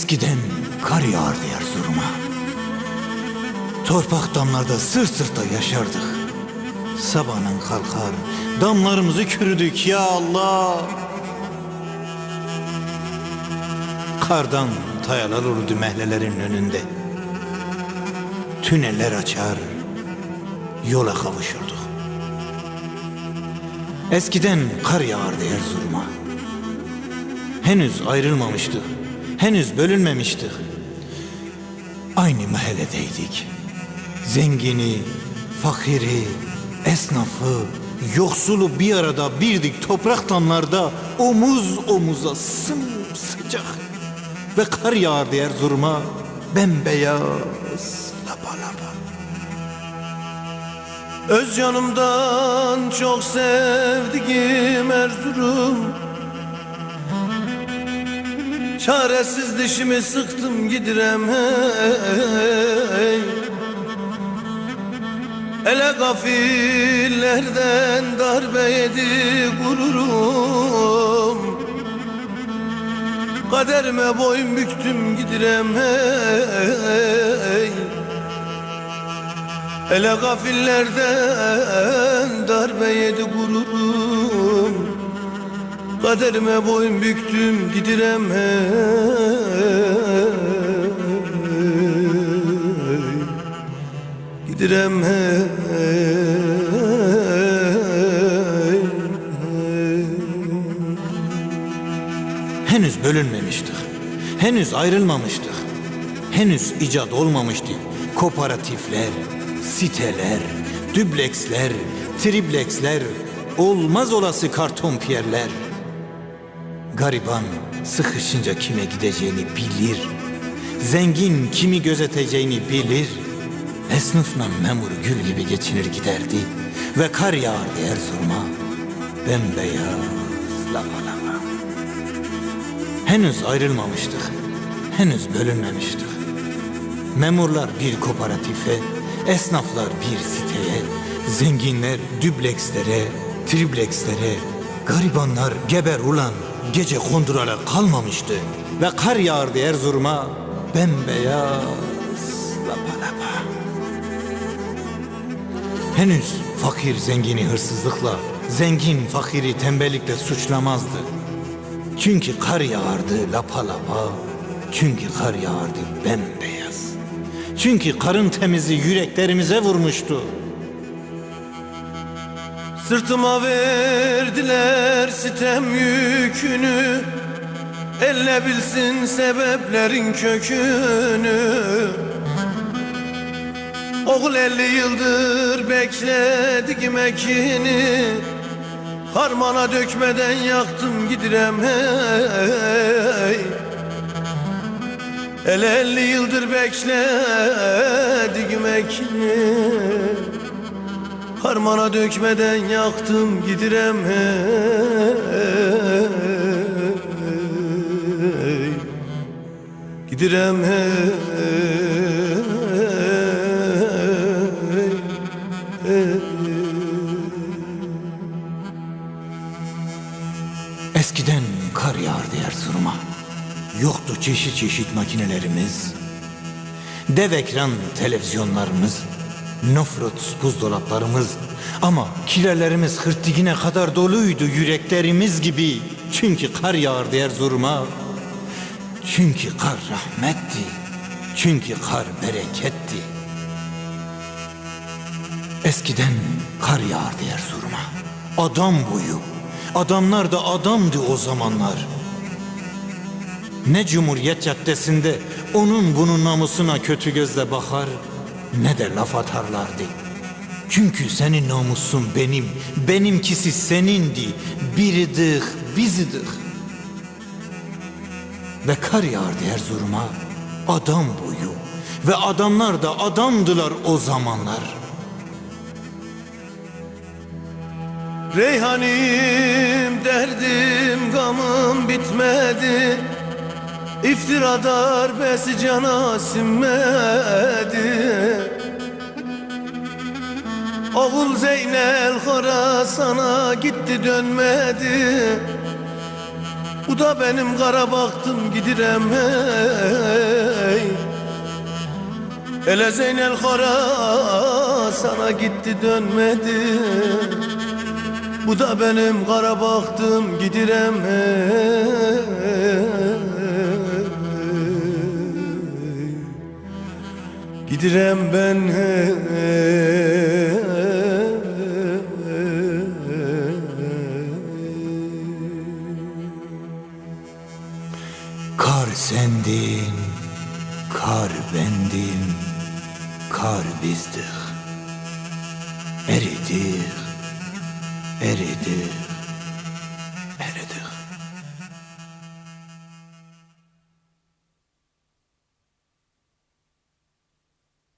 Eskiden kar yağardı Erzurum'a. Torpak damlarda sırt sırta yaşardık. Sabahın kalkar, damlarımızı kürüdük ya Allah. Kardan tayalar olurdu mehlelerin önünde. Tüneller açar, yola kavuşurduk. Eskiden kar yağardı Erzurum'a. Henüz ayrılmamıştık. Henüz bölünmemiştik. Aynı mahalledeydik. Zengini, fakiri, esnafı, yoksulu bir arada birdik toprak damlarda omuz omuza sımsıcak. Ve kar yağardı Erzurum'a bembeyaz lapa lapa. Öz canımdan çok sevdiğim Erzurum Çaresiz dişimi sıktım gidirem hey. Ele gafillerden darbe yedi gururum. Kaderime boyun büktüm gidirem hey. Ele gafillerden darbe yedi gururum Kaderime boyun büktüm gidirem hey Gidirem hey. Henüz bölünmemiştik. Henüz ayrılmamıştık. Henüz icat olmamıştı. Kooperatifler, siteler, dübleksler, tripleksler, olmaz olası karton piyerler. Gariban sıkışınca kime gideceğini bilir. Zengin kimi gözeteceğini bilir. Esnafla memur gül gibi geçinir giderdi. Ve kar yağardı Erzurum'a. Bembeyaz, lapa lapa. Henüz ayrılmamıştık. Henüz bölünmemiştik. Memurlar bir kooperatife, esnaflar bir siteye, zenginler düblekslere, triplekslere, garibanlar geber ulan gece kondurarak kalmamıştı. Ve kar yağardı Erzurum'a bembeyaz lapa lapa. Henüz fakir zengini hırsızlıkla, zengin fakiri tembellikle suçlamazdı. Çünkü kar yağardı lapa lapa. Çünkü kar yağardı bembeyaz. Çünkü karın temizi yüreklerimize vurmuştu. Sırtıma verdiler sitem yükünü. Elle bilsin sebeplerin kökünü. Oğul elli yıldır bekledi ekini Harmana dökmeden yaktım gidirem hey. El elli yıldır bekledim ekini Harmana dökmeden yaktım gidirem hey Gidirem hey. Eskiden kar yağardı Erzurum'a. Yoktu çeşit çeşit makinelerimiz. Dev ekran televizyonlarımız. Nofrut buzdolaplarımız. Ama kilerlerimiz hırtigine kadar doluydu yüreklerimiz gibi. Çünkü kar yağardı Erzurum'a. Çünkü kar rahmetti. Çünkü kar bereketti. Eskiden kar yağardı Erzurum'a. Adam boyu. Adamlar da adamdı o zamanlar. Ne Cumhuriyet Caddesi'nde onun bunun namusuna kötü gözle bakar ne de laf atarlardı. Çünkü senin namusun benim, benimkisi senindi. Biridik, bizidik. Ve kar yağardı Erzurum'a adam boyu. Ve adamlar da adamdılar o zamanlar. Reyhanim derdim gamım bitmedi İftira darbesi cana sinmedi. Oğul Zeynel Horasan'a gitti dönmedi. Bu da benim kara baktım gidirem hey Ele Zeynel Kara sana gitti dönmedi. Bu da benim kara baktım gidirem hey Gidirem ben Kar sendin, kar bendim, kar bizdik. Eridik, eridik,